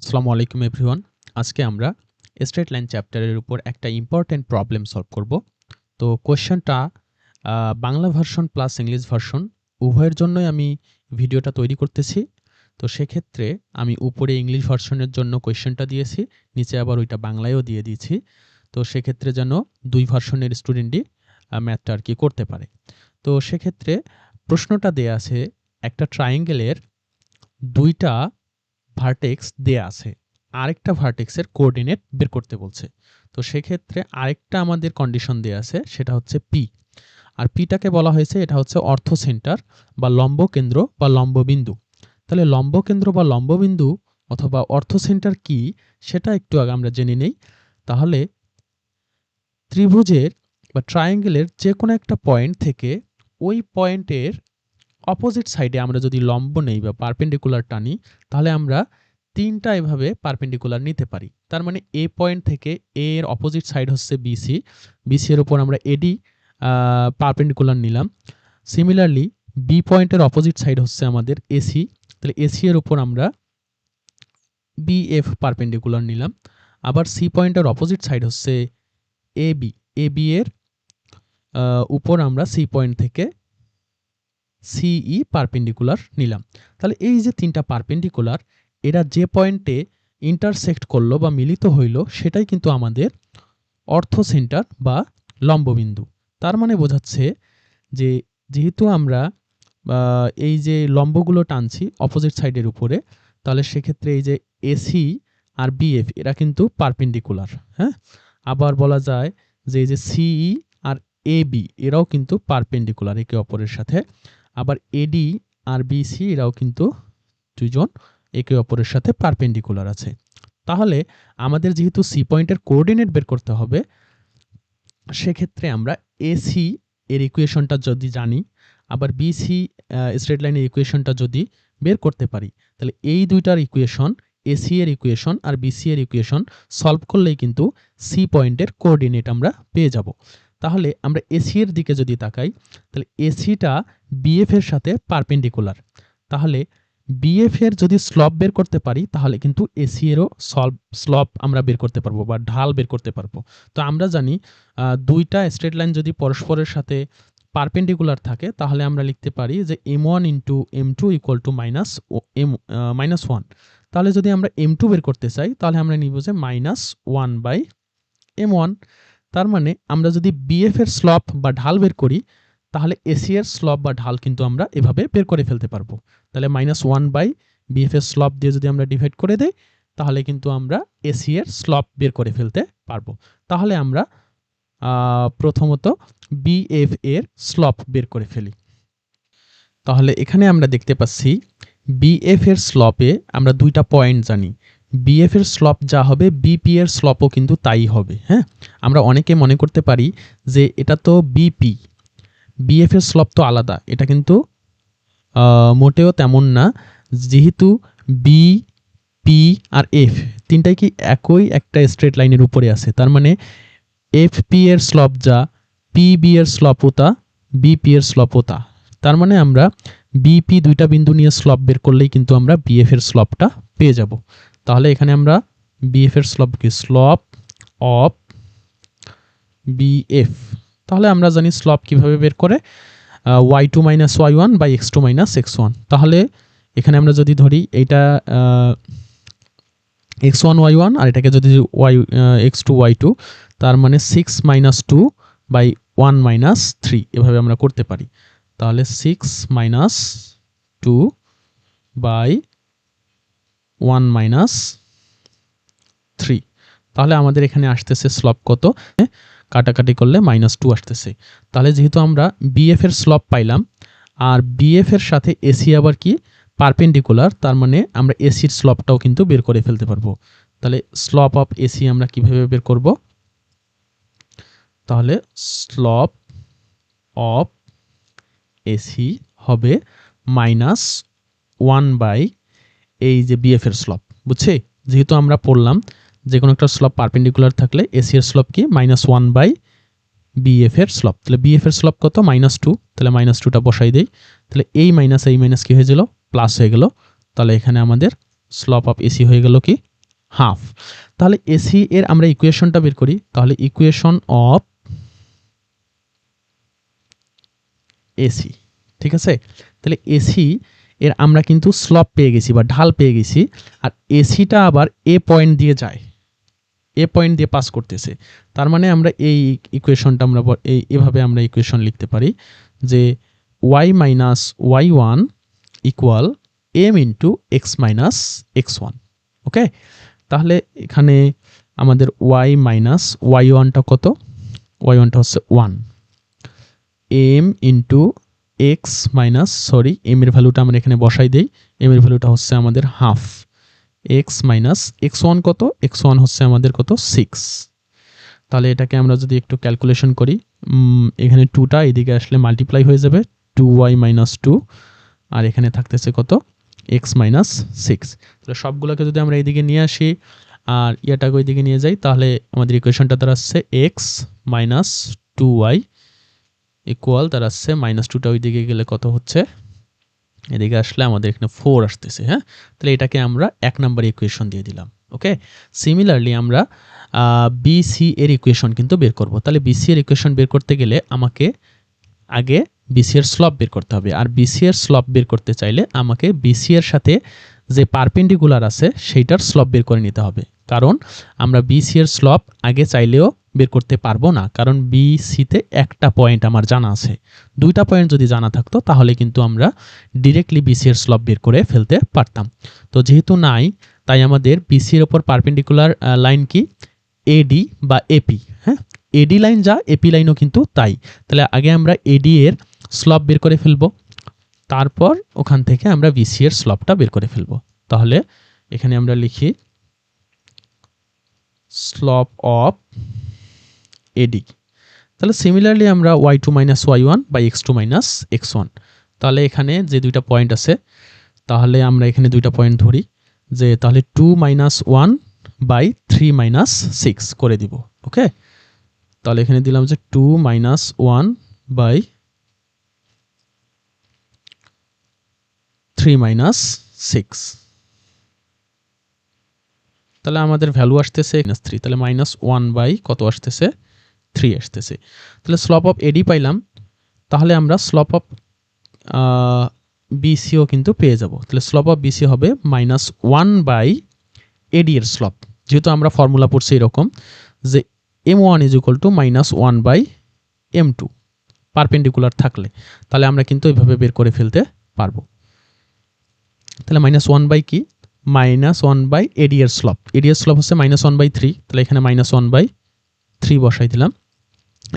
আসসালামু আলাইকুম এভরিওয়ান আজকে আমরা স্ট্রেট লাইন চ্যাপ্টারের উপর একটা ইম্পর্টেন্ট প্রবলেম সলভ করব। তো কোয়েশ্চেনটা Bangla version plus English version উভয়ের জন্যই আমি ভিডিওটা তৈরি করতেছি। তো সেক্ষেত্রে আমি উপরে ইংলিশ ভার্সনের জন্য কোয়েশ্চেনটা দিয়েছি, নিচে আবার ওইটা বাংলায়ও দিয়ে দিয়েছি। তো সেক্ষেত্রে যেন দুই ভার্সনের স্টুডেন্টই ম্যাথটা আর কি করতে পারে। তো সেক্ষেত্রে প্রশ্নটা দেয়া আছে, একটা ট্রায়াঙ্গেলের দুইটা ভার্টেক্স দেয়া আছে। আরেকটা ভার্টেক্সের কোঅর্ডিনেট বের করতে বলছে। তো সেক্ষেত্রে আরেকটা আমাদের কন্ডিশন দেয়া আছে, সেটা হচ্ছে পি আর পিটাকে বলা হয়েছে, এটা হচ্ছে অর্থ সেন্টার বা লম্ব কেন্দ্র বা লম্ববিন্দু তাহলে লম্ব কেন্দ্র বা লম্ববিন্দু অথবা অর্থ সেন্টার কি, সেটা একটু আগে আমরা জেনে নেই। তাহলে ত্রিভুজের বা ট্রায়াঙ্গেলের যে কোনো একটা পয়েন্ট থেকে ওই পয়েন্টের অপোজিট সাইডে আমরা যদি লম্ব নেই বা পারপেন্ডিকুলার টানি, তাহলে আমরা তিনটা এভাবে পারপেন্ডিকুলার নিতে পারি। তার মানে এ পয়েন্ট থেকে এ এর অপোজিট সাইড হচ্ছে বিসি বিসি এর উপর আমরা এডি পারপেন্ডিকুলার নিলাম। সিমিলারলি বি পয়েন্টের অপোজিট সাইড হচ্ছে আমাদের এসি তাহলে এসি এর উপর আমরা বিএফ পারপেন্ডিকুলার নিলাম। আবার সি পয়েন্টের অপোজিট সাইড হচ্ছে এ বি এ বি এর উপর আমরা সি পয়েন্ট থেকে সিই পারপেন্ডিকুলার নিলাম। তাহলে এই যে তিনটা পারপেন্ডিকুলার এরা যে পয়েন্টে ইন্টারসেক্ট করল বা মিলিত হইল, সেটাই কিন্তু আমাদের অর্থ সেন্টার বা লম্ববিন্দু। তার মানে বোঝাচ্ছে যে যেহেতু আমরা এই যে লম্বগুলো টানছি অপোজিট সাইডের উপরে, তাহলে সেক্ষেত্রে এই যে এসি আর বিএফ এরা কিন্তু পারপেন্ডিকুলার হ্যাঁ? আবার বলা যায় যে এই যে সিই আর এ বি এরাও কিন্তু পারপেন্ডিকুলার একে অপরের সাথে আবার এডি আর বিসি এরাও কিন্তু দুজন একে অপরের সাথে পারপেন্ডিকুলার আছে। তাহলে আমাদের যেহেতু সি পয়েন্টের কোঅর্ডিনেট বের করতে হবে, সেক্ষেত্রে আমরা এসি এর ইকুয়েশনটা যদি জানি, আবার বিসি স্ট্রেট লাইনের ইকুয়েশনটা যদি বের করতে পারি, তাহলে এই দুইটার ইকুয়েশন এসি এর ইকুয়েশন আর বিসি এর ইকুয়েশন সলভ করলেই কিন্তু সি পয়েন্টের কোঅর্ডিনেট আমরা পেয়ে যাব। তাহলে আমরা এসি এর দিকে যদি তাকাই, তাহলে এসিটা বিএফ এর সাথে পারপেন্ডিকুলার তাহলে বিএফ এর যদি স্লপ বের করতে পারি, তাহলে কিন্তু এসি এরও স্লপ আমরা বের করতে পারব বা ঢাল বের করতে পারব। তো আমরা জানি দুইটা স্ট্রেট লাইন যদি পরস্পরের সাথে পারপেন্ডিকুলার থাকে, তাহলে আমরা লিখতে পারি যে m one into m two equal to minus m minus one তাহলে যদি আমরা এম টু বের করতে চাই, তাহলে আমরা নিব যে minus one by m one তার মানে আমরা যদি বিএফ এর স্লপ বা ঢাল বের করি, তাহলে এসি এর স্লপ বা ঢাল কিন্তু আমরা এভাবে বের করে ফেলতে পারব। তাহলে মাইনাস ওয়ান বাই বিএফ এর স্লপ দিয়ে যদি আমরা ডিভাইড করে দেই, তাহলে কিন্তু আমরা এসি এর স্লপ বের করে ফেলতে পারব। তাহলে আমরা প্রথমত বিএফ এর স্লপ বের করে ফেলি। তাহলে এখানে আমরা দেখতে পাচ্ছি বিএফ এর স্লপে আমরা দুইটা পয়েন্ট জানি। বিএফ এর স্লপ যা হবে বিপি এর স্লপও কিন্তু তাই হবে হ্যাঁ? আমরা অনেকে মনে করতে পারি যে এটা তো বিপি বিএফ এর স্লপ তো আলাদা, এটা কিন্তু মোটেও তেমন না। যেহেতু বি পি আর এফ তিনটাই কি একই একটা স্ট্রেট লাইনের উপরে আছে, তার মানে এফ পি এর স্লপ যা পি বি এর স্লপও তা বিপি এর স্লপও তা। তার মানে আমরা বিপি দুইটা বিন্দু নিয়ে স্লপ বের করলেই কিন্তু আমরা বিএফ এর স্লপটা পেয়ে যাব। তাহলে এখানে আমরা বিএফ এর স্লপ কি? স্লপ অফ বিএফ তাহলে আমরা জানি স্লপ কীভাবে বের করে? Y two minus y one by x two minus x one তাহলে এখানে আমরা যদি ধরি এইটা এক্স ওয়ান ওয়াই ওয়ান আর এটাকে যদি y x two y two তার মানে six minus two by one minus three এভাবে আমরা করতে পারি। তাহলে six minus two by one minus three. তাহলে আমাদের এখানে আসতেছে স্লপ কত? কাটাকাটি করলে মাইনাস টু আসতেছে। তাহলে যেহেতু আমরা বিএফ এর স্লপ পাইলাম, আর বিএফ এর সাথে এসি আবার কি? পারপেন্ডিকুলার তার মানে আমরা এসির স্লপটাও কিন্তু বের করে ফেলতে পারব। তাহলে স্লপ অফ এসি আমরা কীভাবে বের করব? তাহলে স্লপ অফ এসি হবে মাইনাস ওয়ান বাই এই যে বিএফ এর স্লপ বুঝছে? যেহেতু আমরা পড়লাম যে কোনো একটা স্লপ পারপেন্ডিকুলার থাকলে এসি এর স্লপ কি? মাইনাস ওয়ান বাই বিএফ এর স্লপ তাহলে বিএফ এর স্লপ কত? মাইনাস টু তাহলে মাইনাস টুটা বসাই দেই। তাহলে এই মাইনাস এই মাইনাস কি হয়ে গেল? প্লাস হয়ে গেল। তাহলে এখানে আমাদের স্লপ অফ এসি হয়ে গেল কি? হাফ তাহলে এসি এর আমরা ইকুয়েশনটা বের করি। তাহলে ইকুয়েশন অফ এসি ঠিক আছে? তাহলে এসি এর আমরা কিন্তু স্লপ পেয়ে গেছি বা ঢাল পেয়ে গেছি। আর এসিটা আবার এ পয়েন্ট দিয়ে যায়। এ পয়েন্ট দিয়ে পাস করতেছে। তার মানে আমরা এই ইকুয়েশনটা আমরা এই, এভাবে আমরা ইকুয়েশন লিখতে পারি যে y minus y one equal m into x minus x one okay তাহলে এখানে আমাদের ওয়াই মাইনাস ওয়াই ওয়ানটা কত? ওয়াই ওয়ানটা হচ্ছে one m into x minus sorry m এর ভ্যালুটা আমরা এখানে বসাই দিই। এম এর ভ্যালুটা হচ্ছে আমাদের half x minus x one কত? এক্স ওয়ান হচ্ছে আমাদের কত? সিক্স তাহলে এটাকে আমরা যদি একটু ক্যালকুলেশন করি এখানে টুটা এদিকে আসলে মাল্টিপ্লাই হয়ে যাবে টু ওয়াই মাইনাস টু আর এখানে থাকতেছে কত? এক্স মাইনাস সিক্স তাহলে সবগুলোকে যদি আমরা এইদিকে নিয়ে আসি, আর ইয়াটাকে ওইদিকে নিয়ে যাই, তাহলে আমাদের ইকুয়েশনটা দাঁড়াচ্ছে x minus two y equal দাঁড়াচ্ছে মাইনাস টুটা ওইদিকে গেলে কত হচ্ছে? এদিকে আসলে আমাদের এখানে ফোর আসতেছে হ্যাঁ? তাহলে এটাকে আমরা এক নাম্বার ইকুয়েশন দিয়ে দিলাম ওকে সিমিলারলি আমরা বিসি এর ইকুয়েশন কিন্তু বের করব। তাহলে বিসি এর ইকুয়েশন বের করতে গেলে আমাকে আগে বিসি এর স্লপ বের করতে হবে। আর বিসি এর স্লপ বের করতে চাইলে আমাকে বিসি এর সাথে যে পারপেন্ডিকুলার আছে, সেইটার স্লপ বের করে নিতে হবে। কারণ আমরা বিসি এর স্লপ আগে চাইলেও বের করতে পারব না, কারণ বিসিতে একটা পয়েন্ট আমার জানা আছে। দুইটা পয়েন্ট যদি জানা থাকতো, তাহলে কিন্তু আমরা ডিরেক্টলি বিসি এর স্লপ বের করে ফেলতে পারতাম। তো যেহেতু নাই, তাই আমাদের বিসি এর ওপর পারপেন্ডিকুলার লাইন কি? এডি বা এপি হ্যাঁ? এডি লাইন যা এপি লাইনও কিন্তু তাই। তাহলে আগে আমরা এডি এর স্লপ বের করে ফেলব, তারপর ওখান থেকে আমরা বিসি এর স্লপটা বের করে ফেলব। তাহলে এখানে আমরা লিখি স্লপ অফ এডি তাহলে সিমিলারলি আমরা y two minus y one by x two minus x one তাহলে এখানে যে দুইটা পয়েন্ট আছে, তাহলে আমরা এখানে দুইটা পয়েন্ট ধরি, যে তাহলে two minus one by three minus six করে দিব ওকে তাহলে এখানে দিলাম যে two minus one by three minus six তাহলে আমাদের ভ্যালু আসতেছে মাইনাস থ্রি তাহলে মাইনাস ওয়ান বাই কত আসতেছে? থ্রি আসতেছে। তাহলে স্লপ অফ এডি পাইলাম, তাহলে আমরা স্লপ অফ বিসিও কিন্তু পেয়ে যাব। তাহলে স্লপ অফ বিসি হবে মাইনাস ওয়ান বাই এডি এর স্লপ যেহেতু আমরা ফর্মুলা পড়ছি এরকম যে m one is equal to minus one by m two perpendicular থাকলে। তাহলে আমরা কিন্তু এইভাবে বের করে ফেলতে পারব। তাহলে মাইনাস ওয়ান বাই কি? মাইনাস ওয়ান বাই এডি এর স্লপ এডি এর স্লপ হচ্ছে মাইনাস ওয়ান বাই থ্রি তাহলে এখানে মাইনাস ওয়ান বাই থ্রি বসাই দিলাম।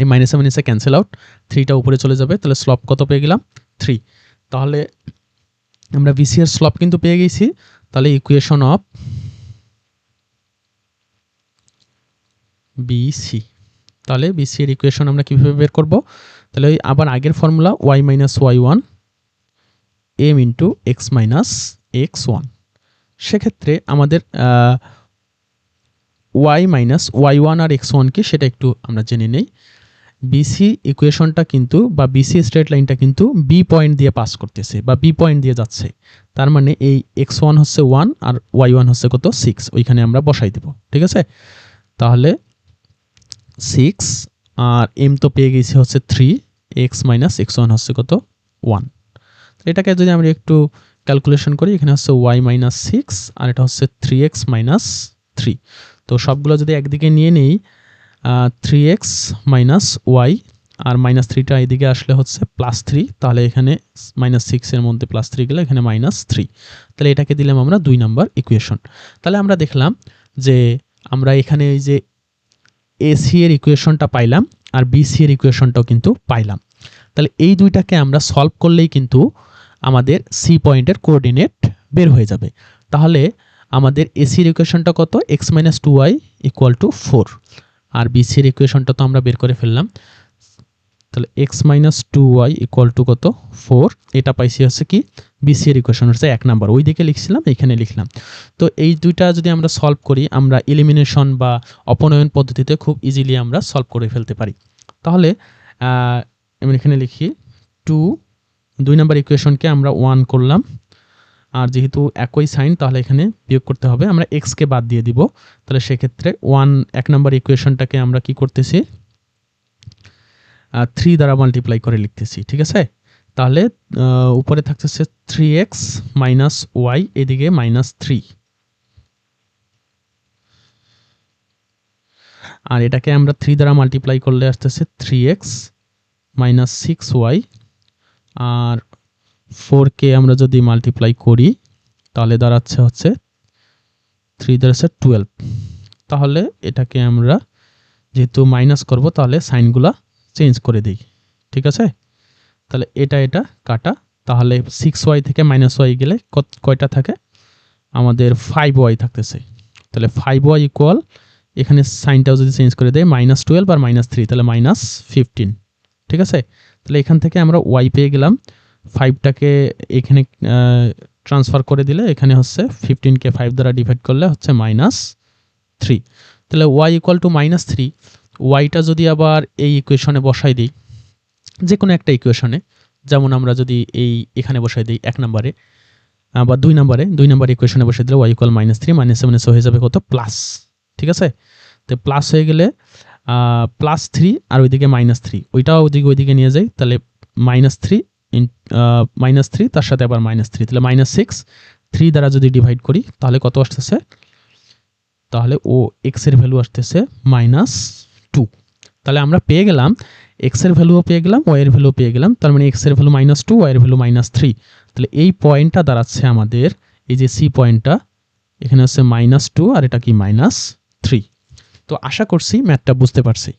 এই মাইনাসে মাইনাসে ক্যান্সেল আউট থ্রিটা উপরে চলে যাবে, তাহলে স্লপ কত পেয়ে গেলাম? থ্রি তাহলে আমরা বিসি এর স্লপ কিন্তু পেয়ে গেছি, তাহলে ইকুয়েশন অফ বিসি তাহলে বিসি এর ইকুয়েশন আমরা কীভাবে বের করব? তাহলে ওই আবার আগের formula y minus y one m into x minus x one সেক্ষেত্রে আমাদের ওয়াই মাইনাস ওয়াই ওয়ান আর এক্স ওয়ান কি সেটা একটু আমরা জেনে নেই। বিসি ইকুয়েশনটা কিন্তু বা বিসি স্ট্রেট লাইনটা কিন্তু বি পয়েন্ট দিয়ে পাস করতেছে বা বি পয়েন্ট দিয়ে যাচ্ছে। তার মানে এই এক্স ওয়ান হচ্ছে ওয়ান আর ওয়াই ওয়ান হচ্ছে কত? সিক্স ওইখানে আমরা বসাই দেব, ঠিক আছে? তাহলে সিক্স আর এম তো পেয়ে গেছি হচ্ছে three x minus x one হচ্ছে কত? ওয়ান এটাকে যদি আমরা একটু ক্যালকুলেশন করি, এখানে হচ্ছে ওয়াই মাইনাস সিক্স আর এটা হচ্ছে থ্রি এক্স মাইনাস থ্রি তো সবগুলো যদি একদিকে নিয়ে নিই থ্রি এক্স মাইনাস ওয়াই আর মাইনাস থ্রিটা এদিকে আসলে হচ্ছে প্লাস থ্রি তাহলে এখানে মাইনাস সিক্সের মধ্যে প্লাস থ্রি গেলে এখানে মাইনাস থ্রি তাহলে এটাকে দিলাম আমরা দুই নাম্বার ইকুয়েশন তাহলে আমরা দেখলাম যে আমরা এখানে এই যে এসি এর ইকুয়েশনটা পাইলাম, আর বিসি এর ইকুয়েশনটাও কিন্তু পাইলাম। তাহলে এই দুইটাকে আমরা সলভ করলেই কিন্তু আমাদের সি পয়েন্টের কোঅর্ডিনেট বের হয়ে যাবে। তাহলে আমাদের এসির ইকুয়েশনটা কত? X minus two y equal to four আর বিসির ইকুয়েশনটা তো আমরা বের করে ফেললাম। তাহলে x minus two y equal to কত? ফোর এটা পাইছি হচ্ছে কি? বিসির ইকুয়েশন হচ্ছে এক নাম্বার ওই দিকে লিখছিলাম এখানে লিখলাম। তো এই দুইটা যদি আমরা সলভ করি, আমরা এলিমিনেশন বা অপনয়ন পদ্ধতিতে খুব ইজিলি আমরা সলভ করে ফেলতে পারি। তাহলে আমি এখানে লিখি টু দুই নাম্বার ইকুয়েশনকে আমরা ওয়ান করলাম। আর যেহেতু একই সাইন, তাহলে এখানে বিয়োগ করতে হবে। আমরা এক্সকে বাদ দিয়ে দিব। তাহলে সেক্ষেত্রে ওয়ান এক নম্বর ইকুয়েশনটাকে আমরা কি করতেছি? থ্রি দ্বারা মাল্টিপ্লাই করে লিখতেছি, ঠিক আছে? তাহলে উপরে থাকতেছে থ্রি এক্স মাইনাস ওয়াই এদিকে মাইনাস থ্রি আর এটাকে আমরা থ্রি দ্বারা মাল্টিপ্লাই করলে আসতেছে three x minus six y আর ফোরকে আমরা যদি মাল্টিপ্লাই করি, তাহলে দাঁড়াচ্ছে হচ্ছে থ্রি দাঁড়াচ্ছে টুয়েলভ তাহলে এটাকে আমরা যেহেতু মাইনাস করব, তাহলে সাইনগুলা চেঞ্জ করে দিই। ঠিক আছে? তাহলে এটা এটা কাটা। তাহলে সিক্স ওয়াই থেকে মাইনাস ওয়াই গেলে কয়টা থাকে? আমাদের ফাইভ ওয়াই থাকতেছে। তাহলে ফাইভ ওয়াই ইকুয়াল এখানে সাইনটাও যদি চেঞ্জ করে দেয় মাইনাস টুয়েলভ আর মাইনাস থ্রি তাহলে মাইনাস ফিফটিন ঠিক আছে? তাহলে এখান থেকে আমরা ওয়াই পেয়ে গেলাম। ফাইভটাকে এখানে ট্রান্সফার করে দিলে এখানে হচ্ছে ফিফটিনকে ফাইভ দ্বারা ডিভাইড করলে হচ্ছে মাইনাস থ্রি তাহলে y equal to minus three ওয়াইটা যদি আবার এই ইকুয়েশনে বসাই দিই যে কোনো একটা ইকুয়েশনে যেমন আমরা যদি এই এখানে বসাই দিই এক নম্বরে বা দুই নম্বরে দুই নম্বর ইকুয়েশনে বসে দিলে y equal minus three minus seven হয়ে যাবে কত? প্লাস ঠিক আছে? তো প্লাস হয়ে গেলে প্লাস থ্রি আর ওইদিকে মাইনাস থ্রি ওইটাও ওইদিকে ওইদিকে নিয়ে যাই, তাহলে মাইনাস থ্রি মাইনাস থ্রি তার সাথে আবার মাইনাস থ্রি তাহলে মাইনাস সিক্স থ্রি দ্বারা যদি ডিভাইড করি, তাহলে কত আসতেছে? তাহলে ও এক্সের ভ্যালু আসতেছে মাইনাস টু তাহলে আমরা পেয়ে গেলাম এক্সের ভ্যালুও পেয়ে গেলাম ওয়াই এর ভ্যালু পেয়ে গেলাম, তার মানে এক্সের ভ্যালু মাইনাস টু ওয়াই এর ভ্যালু মাইনাস থ্রি তাহলে এই পয়েন্টটা দাঁড়াচ্ছে আমাদের, এই যে সি পয়েন্টটা এখানে হচ্ছে মাইনাস টু আর এটা কি মাইনাস থ্রি তো আশা করছি ম্যাথটা বুঝতে পারছি।